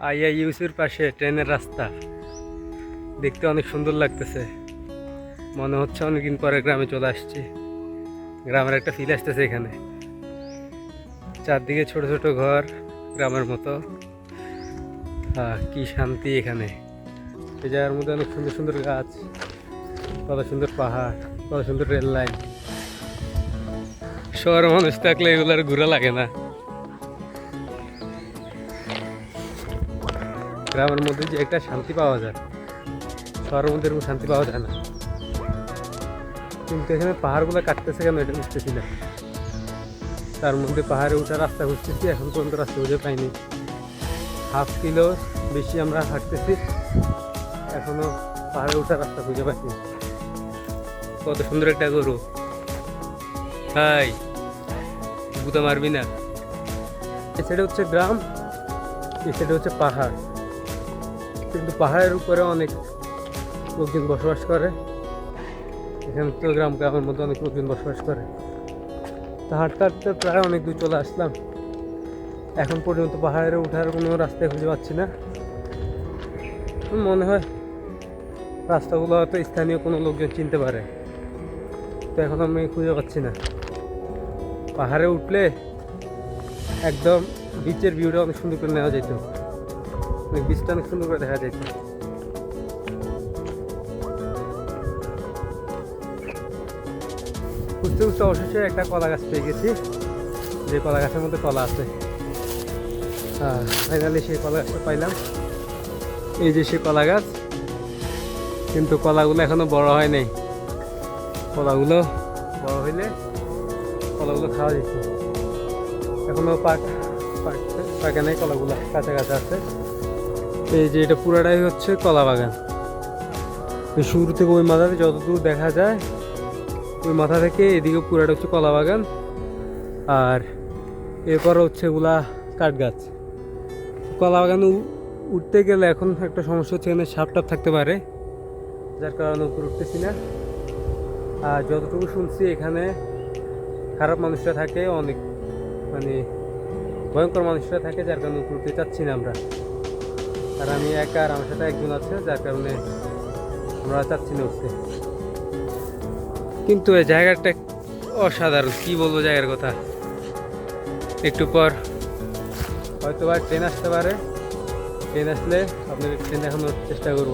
আইআইইউসির পাশে ট্রেনের রাস্তা। দেখতে অনেক সুন্দর লাগতেছে। মনে হচ্ছে অনেকদিন পরে গ্রামে চলে আসছি। গ্রামের একটা ফিল আসতেছে এখানে। চারদিকে ছোট ছোট ঘর, গ্রামের মতো। কি শান্তি এখানে। এই জায়গার মধ্যে অনেক সুন্দর সুন্দর গাছ, কত সুন্দর পাহাড়, কত সুন্দর রেল লাইন। শহরের মানুষ থাকলে এগুলো আর ঘুরে লাগে না। গ্রামের মধ্যে যে একটা শান্তি পাওয়া যায়, শহরের মধ্যে এরকম শান্তি পাওয়া যায় না। কিন্তু এখানে পাহাড়গুলো কাটতেছে কেন এটা বুঝতেছি না। তার মধ্যে পাহাড়ে ওঠার রাস্তা খুঁজতেছি, এখন পর্যন্ত রাস্তা খুঁজে পাইনি। হাফ কিলো বেশি আমরা হাঁটতেছি, এখনও পাহাড়ে ওঠার রাস্তা খুঁজে পাইনি। কত সুন্দর একটা গরু। হাই বুতা মারবি না। এই সাইডে হচ্ছে গ্রাম এই সাইডে হচ্ছে পাহাড়। কিন্তু পাহাড়ের উপরে অনেক লোকজন বসবাস করে। এখানে তো গ্রাম গ্রামের মধ্যে অনেক লোকজন বসবাস করে। তো হাঁটতে হাঁটতে প্রায় অনেক দূর চলে আসলাম। এখন পর্যন্ত পাহাড়ে ওঠার কোনো রাস্তা খুঁজে পাচ্ছি না। মনে হয় রাস্তাগুলো হয়তো স্থানীয় কোনো লোকজন চিনতে পারে। তো এখন আমি খুঁজে পাচ্ছি না। পাহাড়ে উঠলে একদম বিচের ভিউটা অনেক সুন্দর করে নেওয়া যেত। অনেক সুন্দর করে দেখা যেত খুঁজতে খুঁজতে অবশেষে একটা কলা গাছ পেয়ে গেছি। যে কলা গাছের মধ্যে কলা আছে। ফাইনালি সেই কলা গাছটা পাইলাম। এই যে সে কলা গাছ কিন্তু কলাগুলো এখনও বড় হয় নাই। কলাগুলো বড় হইলে কলাগুলো খাওয়া যেত। এখনও পাক পাকতে পাকে নাই, কলাগুলো কাঁচা আছে। এই যে এটা পুরাটাই হচ্ছে কলা বাগান শুরু থেকে ওই মাথাতে যতদূর দেখা যায়, ওই মাথা থেকে এদিকে পুরাটা হচ্ছে কলা বাগান আর এরপর হচ্ছে এগুলা কাঠ গাছ কলা বাগান উঠতে গেলে এখন একটা সমস্যা হচ্ছে এখানে সাপ টাপ থাকতে পারে, যার কারণে উপরে উঠতেছি না। আর যতটুকু শুনছি, এখানে খারাপ মানুষরা থাকে, অনেক মানে ভয়ঙ্কর মানুষরা থাকে, যার কারণে উপরে উঠতে চাচ্ছি না আমরা। আর আমি একা আর আমার সাথে একজন আছে, যার কারণে আমরা চাচ্ছি না উঠতে। কিন্তু এই জায়গাটা অসাধারণ, কি বলব জায়গার কথা? একটু পর। হয়তো বা ট্রেন আসতে পারে। ট্রেন আসলে আপনাদের ট্রেন দেখানোর চেষ্টা করব।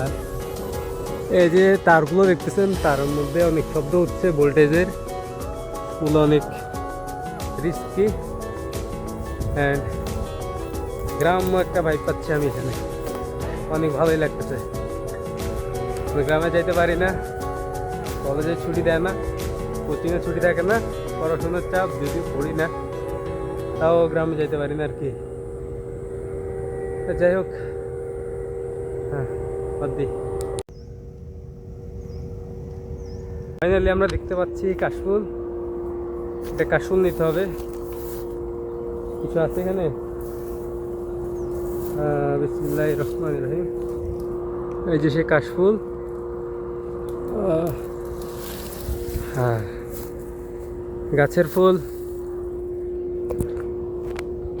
আর এই যে তারগুলো দেখতেছেন, তার মধ্যে অনেক শব্দ হচ্ছে ভোল্টেজের। গুলো অনেক রিস্কি অ্যান্ড গ্রাম্য একটা বাইক পাচ্ছি আমি এখানে। অনেক ভালোই লাগতেছে। গ্রামে যাইতে পারি না কলেজে ছুটি দেয় না কোচিংয়ে ছুটি থাকে না, পড়াশোনার চাপ যদি পড়ি না, তাও গ্রামে যাইতে পারি না আর কি। যাই হোক হ্যাঁ বাদ ফাইনালি আমরা দেখতে পাচ্ছি কাশফুল। এটা কাশফুল নিতে হবে। কিছু আছে এখানে? বিসমুল্লাহ রহমান রহিম। এই যে সে কাশফুল। হ্যাঁ। গাছের ফুল।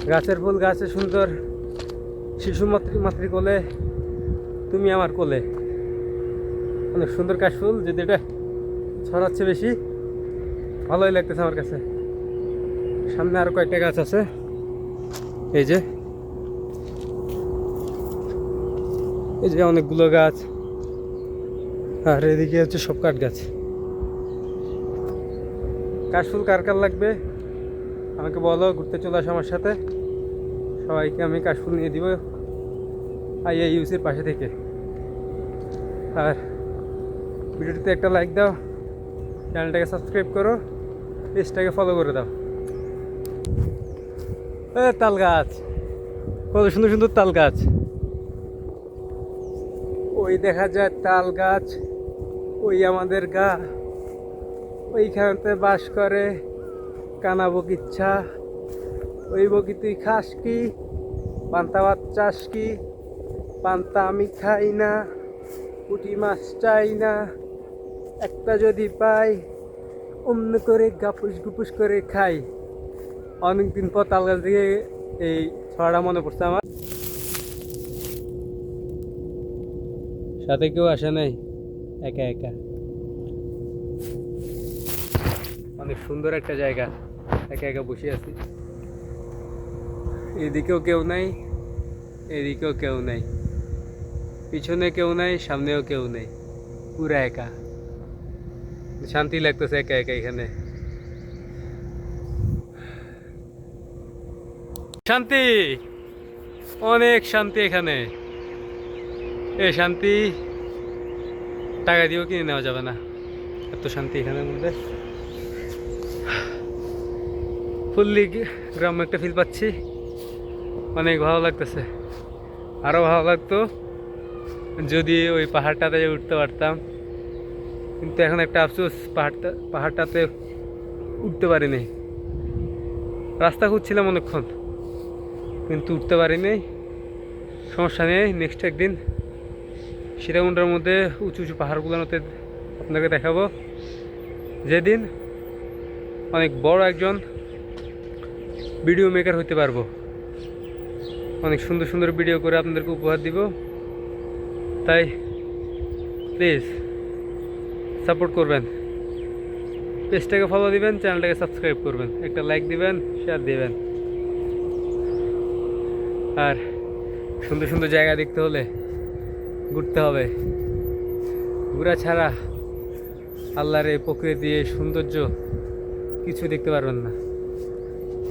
গাছের ফুল, গাছে সুন্দর শিশু মাতৃ মাতৃ কোলে, তুমি আমার কোলে। অনেক সুন্দর কাশফুল, যদি এটা ছড়াচ্ছে বেশি, ভালোই লাগতেছে আমার কাছে। সামনে আরও কয়েকটা গাছ আছে। এই যে এই যে অনেকগুলো গাছ। আর এদিকে হচ্ছে সব কাঠ গাছ। কাশফুল কার কার লাগবে? আমাকে বলো, ঘুরতে চলে আসো আমার সাথে। সবাইকে আমি কাশফুল নিয়ে দিব আইআই ইউসির পাশে থেকে। আর ভিডিওটিতে একটা লাইক দাও, চ্যানেলটাকে সাবস্ক্রাইব করো, পেজটাকে ফলো করে দাও। এ তাল গাছ, কত সুন্দর সুন্দর তাল গাছ। ওই দেখা যায় তাল গাছ, ওই আমাদের গা। ওইখানতে বাস করে কানা বকিচ্ছা ওই বকি তুই খাস কি, পান্তা ভাত চাস কি, পান্তা আমি খাই না, পুঁটি মাছ চাই না। একটা যদি পাই, অমন করে গাপুস গুপুস করে খাই। অনেকদিন পর তাল গাছ থেকে এই ছড়াটা মনে পড়ছে আমার। সাথে কেউ আসে নাই? একা একা। অনেক সুন্দর একটা জায়গা। একা একা বসে আছি। এদিকেও কেউ নাই, এদিকেও কেউ নাই। পিছনে কেউ নাই, সামনেও কেউ নেই। পুরা একা। শান্তি লাগতেছে একা একা এখানে। শান্তি! অনেক শান্তি এখানে। এ, শান্তি। টাকা দিয়েও কিনে নেওয়া যাবে না। এত শান্তি এখানের মধ্যে। ফুললি গ্রাম একটা ফিল পাচ্ছি। অনেক ভালো লাগতেছে। আরও ভালো লাগতো যদি ওই পাহাড়টাতে উঠতে পারতাম। কিন্তু এখন একটা আফসোস, পাহাড়টা পাহাড়টাতে উঠতে পারিনি। রাস্তা খুঁজছিলাম অনেকক্ষণ, কিন্তু উঠতে পারিনি। সমস্যা নেই নেক্সট একদিন। সীতাকুণ্ডের মধ্যে উঁচু উঁচু পাহাড়গুলোতে আপনাকে দেখাবো। যেদিন অনেক বড় একজন ভিডিও মেকার হতে পারব। অনেক সুন্দর সুন্দর ভিডিও করে আপনাদেরকে উপহার দিব। তাই প্লিজ সাপোর্ট করবেন। পেজটাকে ফলো দিবেন চ্যানেলটাকে সাবস্ক্রাইব করবেন। একটা লাইক দিবেন শেয়ার দিবেন। আর সুন্দর সুন্দর জায়গা দেখতে হলে ঘুরতে হবে। ঘোরা ছাড়া আল্লাহর এই প্রকৃতি, এই সৌন্দর্য কিছু দেখতে পারবেন না।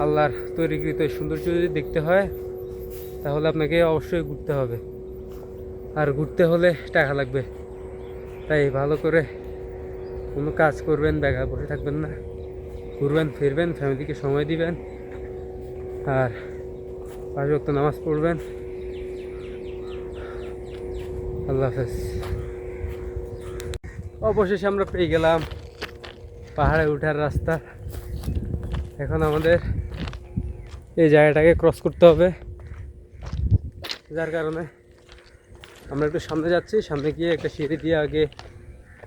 আল্লাহর তৈরিকৃত সৌন্দর্য যদি দেখতে হয়, তাহলে আপনাকে অবশ্যই ঘুরতে হবে। আর ঘুরতে হলে টাকা লাগবে। তাই ভালো করে কোনো কাজ করবেন বেকার বসে থাকবেন না। ঘুরবেন, ফিরবেন ফ্যামিলিকে সময় দিবেন। আর পাঁচ নামাজ পড়বেন। আল্লাহ হাফেজ। অবশেষে আমরা পেয়ে গেলাম পাহাড়ে ওঠার রাস্তা। এখন আমাদের এই জায়গাটাকে ক্রস করতে হবে। যার কারণে আমরা একটু সামনে যাচ্ছি, সামনে গিয়ে একটা সিঁড়ি দিয়ে আগে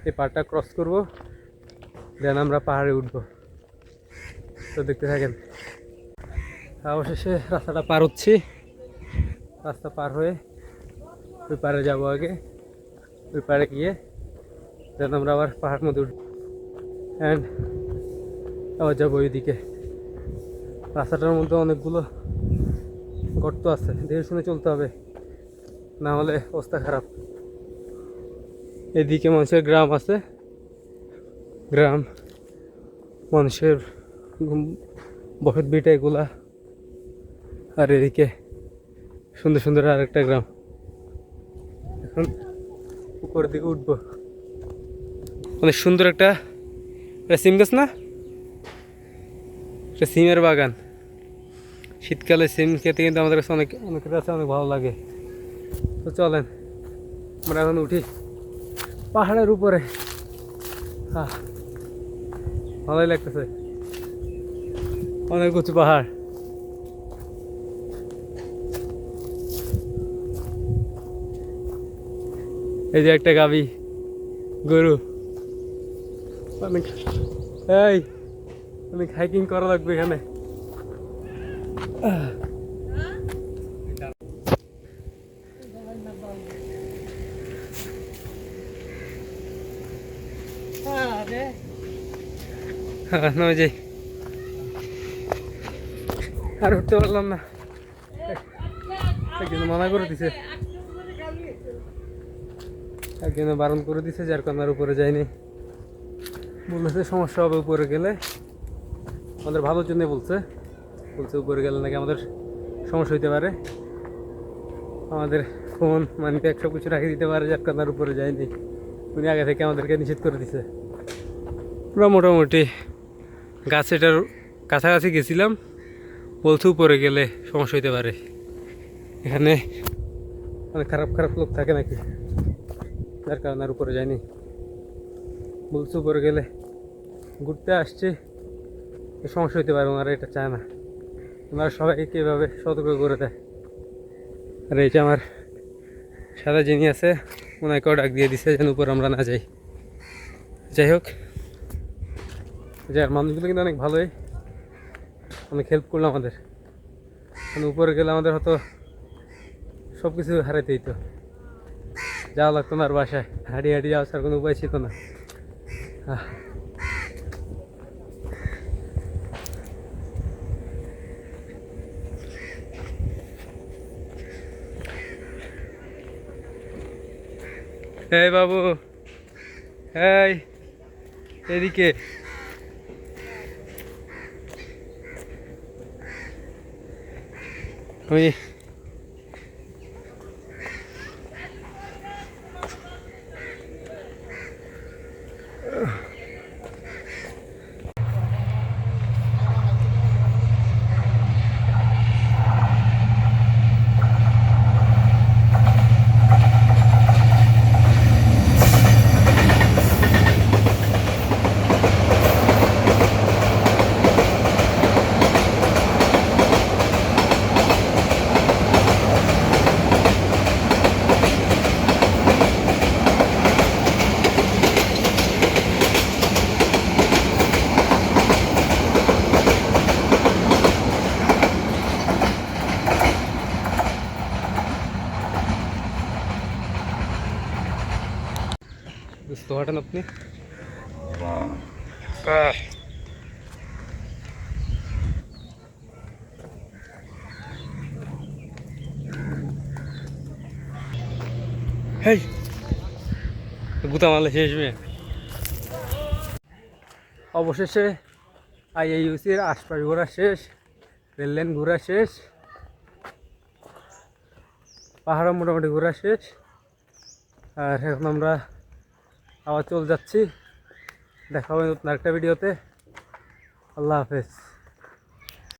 এই পাহাড়টা ক্রস করব দেন আমরা পাহাড়ে উঠব। তো দেখতে থাকেন। অবশেষে রাস্তাটা পার হচ্ছি। রাস্তা পার হয়ে ওই পাড়ে যাব আগে। ওই পাড়ে গিয়ে দেন আমরা আবার পাহাড় মধ্যে উঠব অ্যান্ড আবার যাব ওইদিকে। রাস্তাটার মধ্যে অনেকগুলো গর্ত আছে। দেখে শুনে চলতে হবে। না হলে অবস্থা খারাপ। এদিকে মানুষের গ্রাম আছে। গ্রাম মানুষের বসত বিটা এগুলা। আর এদিকে সুন্দর সুন্দর আরেকটা গ্রাম। এখন উপরের দিকে উঠবো। অনেক সুন্দর একটা এটা সিম গাছ না? এটা সিমের বাগান। শীতকালে সিম খেতে কিন্তু আমাদের কাছে অনেক অনেকের কাছে অনেক ভালো লাগে। তো চলেন আমরা এখন উঠি পাহাড়ের উপরে। আহ, ভালোই লাগতেছে। অনেক উঁচু পাহাড়। এই যে একটা গাবি গরু। অনেক এই অনেক হাইকিং করা লাগবে এখানে। হ্যাঁ আর উঠতে পারলাম না। মানা করে দিছে। একজন বারণ করে দিছে, যার কারণে আর উপরে যায়নি। বলেছে সমস্যা হবে উপরে গেলে। আমাদের ভালোর জন্য বলছে। বলছে উপরে গেলে নাকি আমাদের সমস্যা হইতে পারে। আমাদের ফোন, মানি ব্যাগ সব কিছু রাখে দিতে পারে, যার কারণে উপরে যায়নি। উনি আগে থেকে আমাদেরকে নিষেধ করে দিছে। পুরো মোটামুটি গাছেটার কাছাকাছি গেছিলাম। বলছে উপরে গেলে সমস্যা হইতে পারে। এখানে অনেক খারাপ খারাপ লোক থাকে নাকি? যার কারণে আর উপরে যায়নি। বলছে উপরে গেলে ঘুরতে আসছে সমস্যা হইতে পারে ওনারা এটা চায় না। ওনারা সবাইকে এভাবে সতর্ক করে দেয়। আর এইটা আমার সাদা যিনি আছে ওনাকেও ডাক দিয়ে দিছে যেন উপর আমরা না যাই। যাই হোক যার মানুষগুলো কিন্তু অনেক ভালোই। অনেক হেল্প করল আমাদের। মানে উপরে গেলে আমাদের হয়তো সব কিছু হারাইতে হইতো। যাওয়া লাগতো না আর বাসায়। হাঁটি হাঁটি যাওয়ার ছাড়া কোনো উপায় ছিল না। এই বাবু, এই, এদিকে। তুমি বুঝতে পারেন আপনি? আহ। হেই। গুতা মারলে শেষ মেয়ে। অবশেষে আইআইউসির আশপাশ ঘোরা শেষ রেল লাইন ঘোরা শেষ পাহাড়ও মোটামুটি ঘোরা শেষ। আর এখন আমরা আবার চলে যাচ্ছি। দেখা হবে নতুন একটা ভিডিওতে। আল্লাহ হাফেজ।